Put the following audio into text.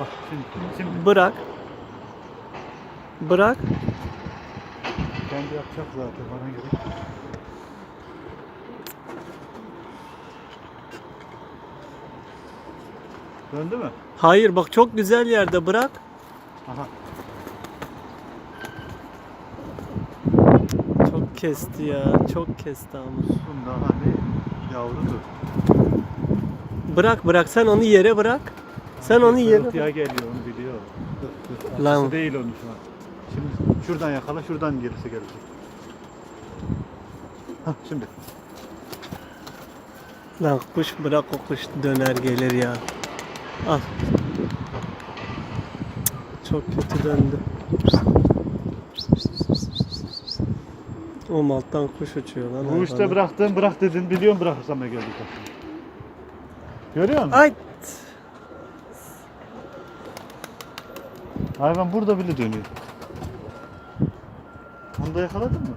Bak şimdi, şimdi Bırak. Bırak. kendi yapacak zaten bana göre. Döndü mü? Hayır bak çok güzel yerde bırak. Aha. Çok kesti ya. Çok kesti ama. Bunda hani yavrudur. Bırak bırak sen onu yere bırak. Sen onu Kırıltıya bırak. geliyor onu biliyor. Lan. Değil onun şu an. Şimdi şuradan yakala şuradan gerisi gelecek. Hah şimdi. Lan kuş bırak o kuş döner gelir ya. Al. Çok kötü döndü. O malttan kuş uçuyor lan. Bu işte bıraktın bırak dedin biliyorum bırakırsam ne aslında. Görüyor musun? Ay Hayvan burada bile dönüyor. Onu da yakaladın mı?